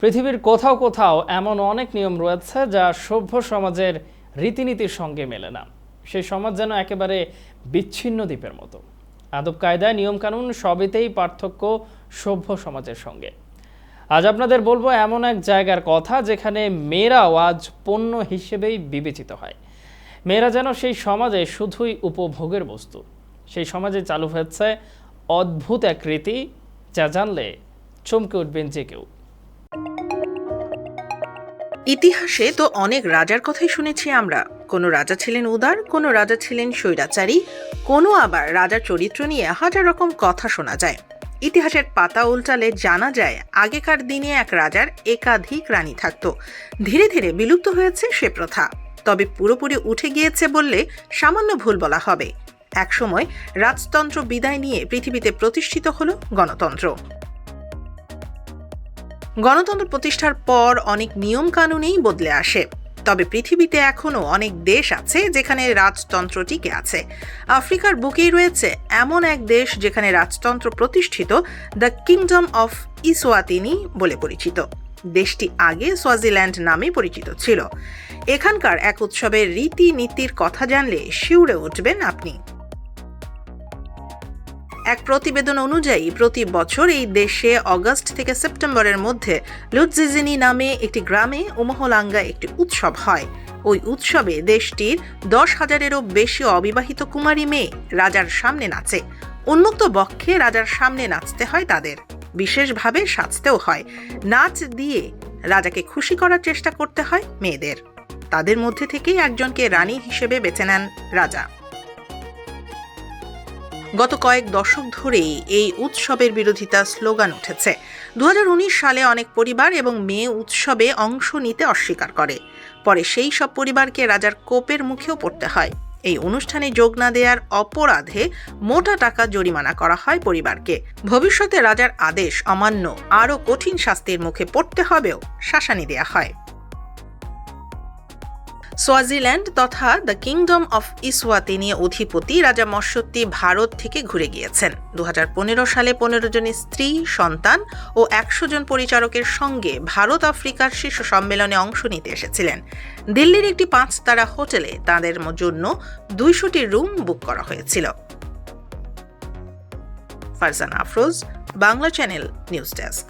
পৃথিবীর কোথাও কোথাও এমন অনেক নিয়ম রয়েছে যা সভ্য সমাজের রীতিনীতির সঙ্গে মেলে না। সেই সমাজ যেন একেবারে বিচ্ছিন্ন দ্বীপের মতো। আদব কায়দায় নিয়মকানুন সবেতেই পার্থক্য সভ্য সমাজের সঙ্গে। আজ আপনাদের বলব এমন এক জায়গার কথা যেখানে মেয়েরাও আজ পণ্য হিসেবেই বিবেচিত হয়। মেয়েরা যেন সেই সমাজে শুধুই উপভোগের বস্তু। সেই সমাজে চালু হয়েছে অদ্ভুত এক রীতি যা জানলে চমকে উঠবেন যে কেউ। ইতিহাসে তো অনেক রাজার কথাই শুনেছি আমরা। কোনো রাজা ছিলেন উদার, কোনো রাজা ছিলেন স্বৈরাচারী, কোনো আবার রাজার চরিত্র নিয়ে হাজার রকম কথা শোনা যায়। ইতিহাসের পাতা উল্টালে জানা যায়, আগেকার দিনে এক রাজার একাধিক রানী থাকত। ধীরে ধীরে বিলুপ্ত হয়েছে সে প্রথা। তবে পুরোপুরি উঠে গিয়েছে বললে সামান্য ভুল বলা হবে। একসময় রাজতন্ত্র বিদায় নিয়ে পৃথিবীতে প্রতিষ্ঠিত হল গণতন্ত্র। গণতন্ত্র প্রতিষ্ঠার পর অনেক নিয়ম কানুনেই বদলে আসে। তবে পৃথিবীতে এখনও অনেক দেশ আছে যেখানে রাজতন্ত্র টিকে আছে। আফ্রিকার বুকেই রয়েছে এমন এক দেশ যেখানে রাজতন্ত্র প্রতিষ্ঠিত দ্য কিংডম অফ ইসোয়াতিনি বলে পরিচিত। দেশটি আগে সোয়াজিল্যান্ড নামে পরিচিত ছিল। এখানকার এক উৎসবের রীতিনীতির কথা জানলে শিউরে উঠবেন আপনি। এক প্রতিবেদন অনুযায়ী, প্রতি বছর এই দেশে অগস্ট থেকে সেপ্টেম্বরের মধ্যে লুৎজিজিনি নামে একটি গ্রামে উমহলাঙ্গা একটি উৎসব হয়। ওই উৎসবে দেশটির দশ হাজারেরও বেশি অবিবাহিত কুমারী মেয়ে রাজার সামনে নাচে। উন্মুক্ত বক্ষে রাজার সামনে নাচতে হয় তাদের। বিশেষভাবে সাজতেও হয়। নাচ দিয়ে রাজাকে খুশি করার চেষ্টা করতে হয় মেয়েদের। তাদের মধ্যে থেকেই একজনকে রানী হিসেবে বেছে নেন রাজা। গত কয়েক দশক ধরেই এই উৎসবের বিরোধিতা স্লোগান উঠেছে। দু হাজার উনিশ সালে অনেক পরিবার এবং মেয়ে উৎসবে অংশ নিতে অস্বীকার করে। পরে সেই সব পরিবারকে রাজার কোপের মুখেও পড়তে হয়। এই অনুষ্ঠানে যোগ না দেওয়ার অপরাধে মোটা টাকা জরিমানা করা হয় পরিবারকে। ভবিষ্যতে রাজার আদেশ অমান্য, আরও কঠিন শাস্তির মুখে পড়তে হবেও শাসানি দেয়া হয়। সোয়াজিল্যান্ড তথা দ্য কিংডম অফ ইসওয়াতিনি অধিপতি, রাজা মৎস্যত্তি ভারত থেকে ঘুরে গিয়েছেন। দু হাজার পনেরো সালে পনেরো জন স্ত্রী, সন্তান ও একশো জন পরিচারকের সঙ্গে ভারত আফ্রিকার শীর্ষ সম্মেলনে অংশ নিতে এসেছিলেন। দিল্লির একটি পাঁচ তারা হোটেলে তাদের জন্য দুইশোটি রুম বুক করা হয়েছিল। Farzan Afroz, Bangla channel news desk.